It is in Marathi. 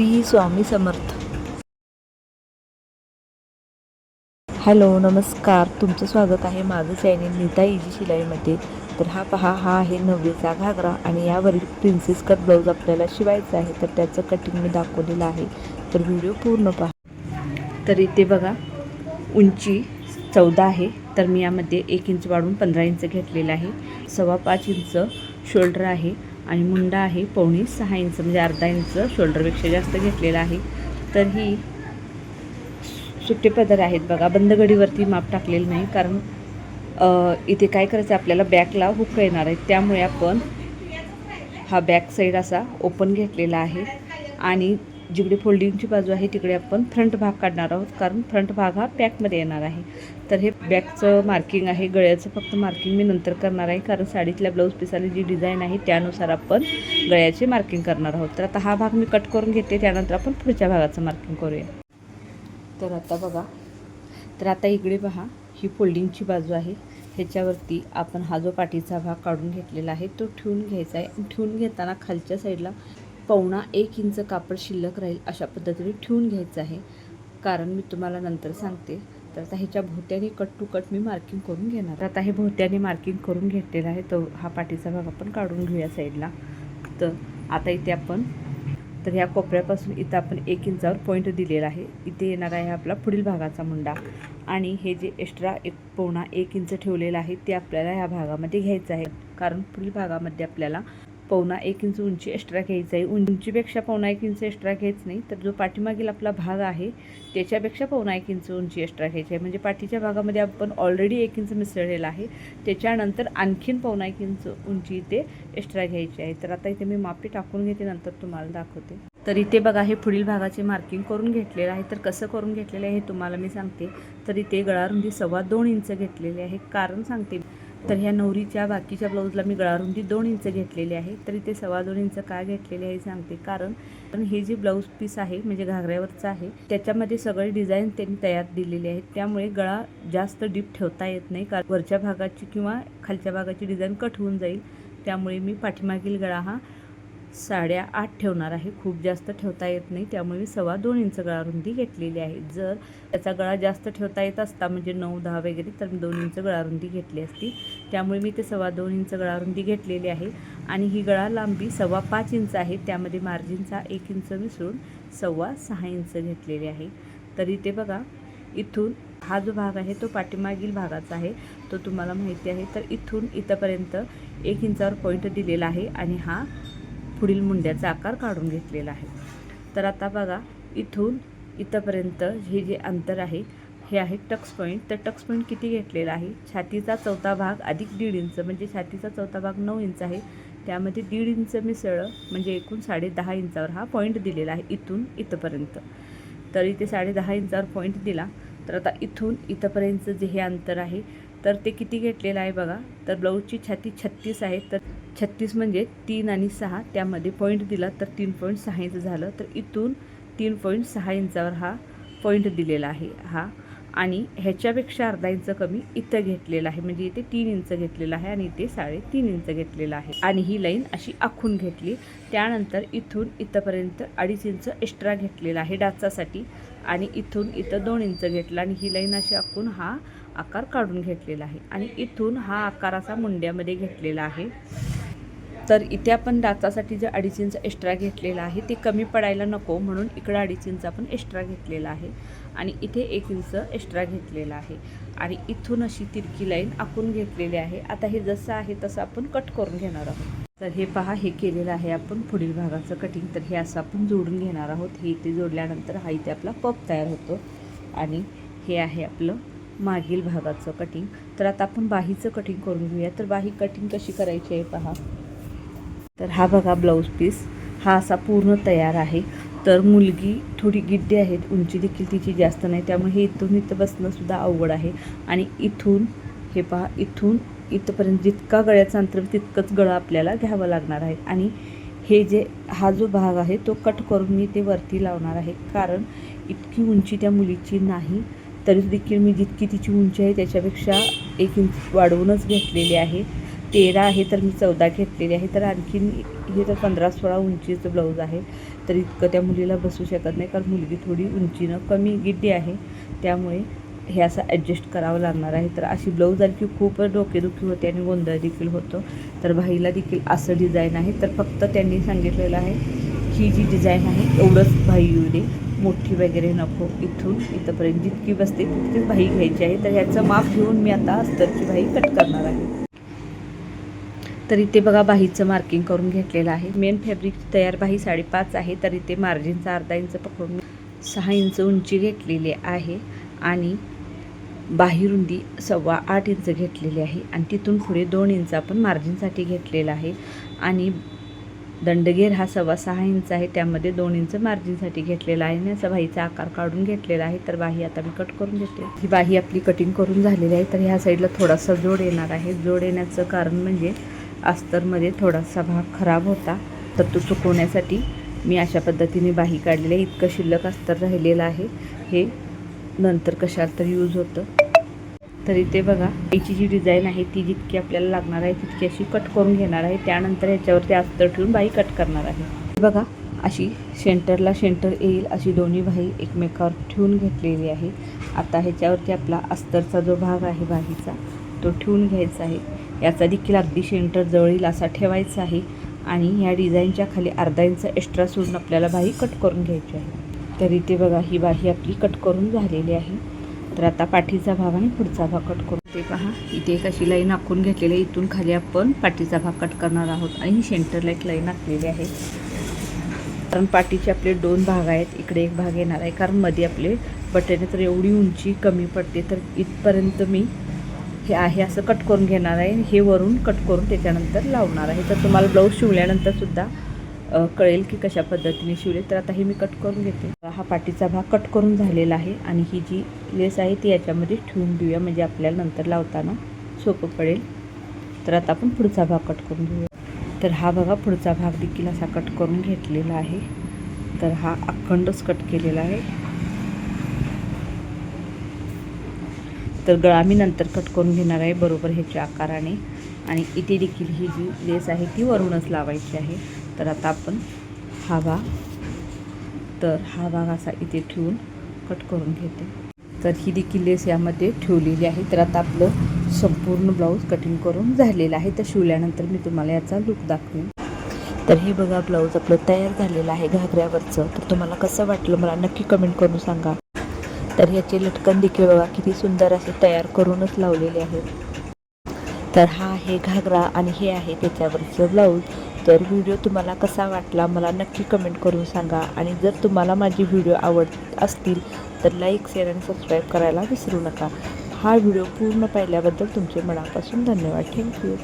श्री स्वामी समर्थ. हॅलो नमस्कार. तुमचं स्वागत आहे माझं चॅनेल नीता इजी शिलाईमध्ये. तर हा पहा हा आहे नवरीचा घागरा आणि यावरील प्रिन्सेस कट ब्लाऊज आपल्याला शिवायचं आहे तर त्याचं कटिंग मी दाखवलेलं आहे. तर व्हिडिओ पूर्ण पहा. तर इथे बघा उंची चौदा आहे. तर मी यामध्ये एक इंच वाढून पंधरा इंच घेतलेलं आहे. सव्वा पाच इंच शोल्डर आहे. आणि मुंडा आहे पावणे सहा इंच म्हणजे अर्धा इंच शोल्डरपेक्षा जास्त घेतलेला आहे. तर ही सुट्टे पदर आहेत बघा. बंदगडीवरती माप टाकलेलं नाही कारण इथे काय करायचं आहे आपल्याला बॅकला हुक येणार आहे. त्यामुळे आपण हा बॅक साईड असा ओपन घेतलेला आहे. आणि जिकडे फोल्डिंगची बाजू आहे तिकडे आपण फ्रंट भाग काढणार आहोत. कारण फ्रंट भाग हा बॅकमध्ये येणार आहे. तर हे बॅकचं मार्किंग आहे. गळ्याचं फक्त मार्किंग मी नंतर करणार आहे. कारण साडीतल्या ब्लाऊज पिसाली जी डिझाईन आहे त्यानुसार आपण गळ्याचे मार्किंग करणार आहोत. तर आता हा भाग मी कट करून घेते. त्यानंतर आपण पुढच्या भागाचं मार्किंग करूया. तर आता बघा. तर आता इकडे पहा. ही फोल्डिंगची बाजू आहे. ह्याच्यावरती आपण हा जो पाठीचा भाग काढून घेतलेला आहे तो ठेवून घ्यायचा आहे. ठेवून घेताना खालच्या साईडला पवणा एक इंच कापड शिल्लक राहील अशा पद्धतीने ठेवून घ्यायचं आहे. कारण मी तुम्हाला नंतर सांगते. तर आता ह्याच्या भोवत्याने कट टू कट मी मार्किंग करून घेणार तर आता हे भोवत्याने मार्किंग करून घेतलेलं आहे. तो हा पाठीचा भाग आपण काढून घेऊया साईडला तर आता इथे आपण तर ह्या कोपऱ्यापासून इथं आपण एक इंचावर पॉईंट दिलेला आहे. इथे येणार आहे आपला पुढील भागाचा मुंडा. आणि हे जे एक्स्ट्रा एक पोणा एक इंच ठेवलेलं आहे ते आपल्याला ह्या भागामध्ये घ्यायचं आहे. कारण पुढील भागामध्ये आपल्याला पावणा एक इंच उंची एक्स्ट्रा घ्यायचं आहे. उंचीपेक्षा पावणा एक इंच एक्स्ट्रा घ्यायचं नाही. तर जो पाठीमागील आपला भाग आहे त्याच्यापेक्षा पावणा एक इंच उंची एक्स्ट्रा घ्यायची आहे. म्हणजे पाठीच्या भागामध्ये आपण ऑलरेडी एक इंच मिसळलेला आहे. त्याच्यानंतर आणखीन पावणा एक इंच उंची इथे एक्स्ट्रा घ्यायची आहे. तर आता इथे मी मापी टाकून घेते नंतर तुम्हाला दाखवते. तर इथे बघा हे पुढील भागाचे मार्किंग करून घेतलेलं आहे. तर कसं करून घेतलेलं आहे हे तुम्हाला मी सांगते. तर इथे गळारुंदी सव्वा दोन इंच घेतलेली आहे. कारण सांगते तर ह्या नवरीच्या बाकीच्या ब्लाऊजला मी गळारुंदी दोन इंच घेतलेली आहे. तर इथे सव्वा दोन इंच का घेतलेली आहे सांगते. कारण कारण हे जे ब्लाऊज पीस आहे म्हणजे घागऱ्यावरचं आहे त्याच्यामध्ये सगळे डिझाईन त्यांनी तयार दिलेले आहेत. त्यामुळे गळा जास्त डीप ठेवता येत नाही. कारण वरच्या भागाची किंवा खालच्या भागाची डिझाईन कट होऊन जाईल. त्यामुळे मी पाठीमागील गळा हा साड्या आठ ठेवणार आहे. खूप जास्त ठेवता येत नाही. त्यामुळे मी सव्वा दोन इंच गळारुंदी घेतलेली आहे. जर त्याचा गळा जास्त ठेवता येत असता म्हणजे नऊ दहा वगैरे तर मी दोन इंच गळारुंदी घेतली असती. त्यामुळे मी ते सव्वा दोन इंच गळारुंदी घेतलेली आहे. आणि ही गळा लांबी सव्वा पाच इंच आहे. त्यामध्ये मार्जिनचा एक इंच मिसळून सव्वा सहा इंच घेतलेली आहे. तरी ते बघा इथून हा जो भाग आहे तो पाठीमागील भागाचा आहे. तो तुम्हाला माहिती आहे. तर इथून इथंपर्यंत एक इंचावर पॉईंट दिलेला आहे. आणि हा पुढील मुंड्याचा आकार काढून घेतलेला आहे. तर आता बघा इथून इथंपर्यंत हे जे अंतर आहे हे आहे टक्स पॉईंट तर टक्स पॉईंट किती घेतलेला आहे? छातीचा चौथा भाग अधिक दीड इंच म्हणजे छातीचा चौथा भाग नऊ इंच आहे. त्यामध्ये दीड इंच मिसळं म्हणजे एकूण साडे दहा इंचावर हा पॉईंट दिलेला आहे इथून इथंपर्यंत. तर इथे साडे दहा इंचावर पॉईंट दिला. तर आता इथून इथंपर्यंत जे हे अंतर आहे तर ते किती घेतलेलं आहे बघा. तर ब्लाऊजची छाती छत्तीस आहे. तर छत्तीस म्हणजे तीन आणि सहा त्यामध्ये पॉईंट दिला तर तीन पॉईंट सहा इंच झालं. तर इथून तीन पॉईंट सहा इंचावर हा पॉईंट दिलेला आहे हा. आणि ह्याच्यापेक्षा अर्धा इंच कमी इथं घेतलेला आहे. म्हणजे इथे तीन इंच घेतलेला आहे आणि इथे साडेतीन इंच घेतलेला आहे. आणि ही लाईन अशी आखून घेतली. त्यानंतर इथून इथंपर्यंत अडीच इंच एक्स्ट्रा घेतलेला आहे डाचासाठी. आणि इथून इथं दोन इंच घेतला आणि ही लाईन अशी आखून हा आकार काढून घेतलेला आहे. आणि इथून हा आकार असा मुंड्यामध्ये घेतलेला आहे. तर इथे आपण डाचासाठी जे अडीच इंच एक्स्ट्रा घेतलेला आहे ते कमी पडायला नको म्हणून इकडं अडीच इंच आपण एक्स्ट्रा घेतलेला आहे. आणि इथे एक इंच एक्स्ट्रा घेतलेला आहे. आणि इथून अशी तिरकी लाईन आखून घेतलेली आहे. आता हे जसं आहे तसं आपण कट करून घेणार आहोत. तर हे पहा हे केलेलं आहे आपण. पुढील भागाचं कटिंग तर हे असं आपण जोडून घेणार आहोत. हे इथे जोडल्यानंतर हा इथे आपला पप तयार होतो. आणि हे आहे आपलं मागील भागाचं कटिंग तर आता आपण बाहीचं कटिंग करून घेऊया. तर बाही कटिंग कशी करायची आहे पहा. तर हा बघा ब्लाऊज पीस हा असा पूर्ण तयार आहे. तर मुलगी थोडी गिड्डी आहेत. उंची देखील तिची जास्त नाही. त्यामुळे हे इथून इथं बसणंसुद्धा अवघड आहे. आणि इथून हे पहा इथून इथंपर्यंत जितका गळ्याचं अंतर तितकंच गळं आपल्याला घ्यावं लागणार आहे. आणि हे जे हा जो भाग आहे तो कट करून मी ते वरती लावणार आहे. कारण इतकी उंची त्या मुलीची नाही. तरी देखील मी जितकी तिची उंची आहे त्याच्यापेक्षा एक इंच वाढवूनच घेतलेली आहे. तेरा आहे तर मी चौदा घेतलेली आहे. तर आणखीन हे तर पंधरा सोळा उंचीचं ब्लाऊज आहे. तर इतकं त्या मुलीला बसू शकत नाही कारण मुलगी थोडी उंचीनं कमी गिड्डी आहे. त्यामुळे हे असं ॲडजस्ट करावं लागणार आहे. तर अशी ब्लाऊज आणखी खूप डोकेदुखी होते आणि गोंधळ देखील होतो. तर भाईला देखील असं डिझाईन आहे. तर फक्त त्यांनी सांगितलेलं आहे ही जी डिझाईन आहे एवढंच भाई येऊ दे मोठी वगैरे नको इथून इथंपर्यंत जितकी बसते तितकीच भाई घ्यायची आहे. तर ह्याचं माप घेऊन मी आता अस्तरची भाई कट करणार आहे. तर इथे बघा बाहीचं मार्किंग करून घेतलेलं आहे. मेन फॅब्रिक तयार बाही साडेपाच आहे. तर इथे मार्जिनचा अर्धा इंच पकडून सहा इंच उंची घेतलेली आहे. आणि बाहीरुंदी सव्वा आठ इंच घेतलेली आहे. आणि तिथून पुढे दोन इंच आपण मार्जिनसाठी घेतलेला आहे. आणि दंडगेर हा सव्वा सहा इंच आहे. त्यामध्ये दोन इंच मार्जिनसाठी घेतलेला आहे. आणि असा बाहीचा आकार काढून घेतलेला आहे. तर बाही आता मी कट करून घेते. ही बाही आपली कटिंग करून झालेली आहे. तर ह्या साईडला थोडासा जोड येणार आहे. जोड येण्याचं कारण म्हणजे अस्तरमध्ये थोडासा भाग खराब होता. तर तो चुकवण्यासाठी मी अशा पद्धतीने बाही काढलेली आहे. इतकं शिल्लक अस्तर राहिलेलं आहे. हे नंतर कशाला तर यूज होतं. तर इथे बघा याची जी डिझाईन आहे ती जितकी आपल्याला लागणार आहे तितकी अशी कट करून घेणार आहे. त्यानंतर ह्याच्यावरती अस्तर ठेवून बाई कट करणार आहे. बघा अशी सेंटरला सेंटर येईल अशी दोन्ही बाई एकमेकावर ठेवून घेतलेली आहे. आता ह्याच्यावरती आपला अस्तरचा जो भाग आहे बाहीचा तो ठेवून घ्यायचा आहे. याचा देखील अगदी सेंटर जवळील असा ठेवायचा आहे. आणि ह्या डिझाईनच्या खाली अर्धा इंच एक्स्ट्रा सोडून आपल्याला बाही कट करून घ्यायची आहे. तर इथे बघा ही बाही आपली कट करून झालेली आहे. तर आता पाठीचा भाग आणि पुढचा भाग कट करून ते पहा इथे एक अशी लाईन आखून घेतलेली आहे. इथून खाली आपण पाठीचा भाग कट करणार आहोत. आणि ही सेंटरला एक लाईन आखलेली आहे. कारण पाठीचे आपले दोन भाग आहेत. इकडे एक भाग येणार आहे. कारण मध्ये आपले बटणे तर एवढी उंची कमी पडते. तर इथपर्यंत मी हे आहे असं कट करून घेणार आहे. हे वरून कट करून त्याच्यानंतर लावणार आहे. तर तुम्हाला ब्लाऊज शिवल्यानंतरसुद्धा कळेल की कशा पद्धतीने शिवले. तर आता हे मी कट करून घेते. हा पाठीचा भाग कट करून झालेला आहे आणि ही जी लेस आहे ती याच्यामध्ये ठेवून देऊया. म्हणजे आपल्याला नंतर लावताना सोपं पडेल. तर आता आपण पुढचा भाग कट करून घेऊया. तर हा बघा पुढचा भाग देखील असा कट करून घेतलेला आहे. तर हा अखंडच कट केलेला आहे. तर गळा मी नंतर कट करून घेणार आहे बरोबर ह्याच्या आकाराने. आणि इथे देखील ही जी लेस आहे ती वरूनच लावायची आहे. तर आता आपण हा भाग तर हा भाग असा इथे ठेवून कट करून घेते. तर ही देखील लेस यामध्ये ठेवलेली आहे. तर आता आपलं संपूर्ण ब्लाऊज कटिंग करून झालेलं आहे. तर शिवल्यानंतर मी तुम्हाला याचा लुक दाखवेन. तर हे बघा ब्लाऊज आपलं तयार झालेलं आहे घागऱ्यावरचं. तर तुम्हाला कसं वाटलं मला नक्की कमेंट करून सांगा. तर ह्याचे लटकन देखील बघा किती सुंदर असे तयार करूनच लावलेले आहेत. तर हा आहे घागरा आणि हे आहे त्याच्यावरचं ब्लाऊज तर व्हिडिओ तुम्हाला कसा वाटला मला नक्की कमेंट करून सांगा. आणि जर तुम्हाला माझी व्हिडिओ आवडत असतील तर लाईक शेअर आणि सबस्क्राईब करायला विसरू नका. हा व्हिडिओ पूर्ण पाहिल्याबद्दल तुमचे मनापासून धन्यवाद. थँक्यू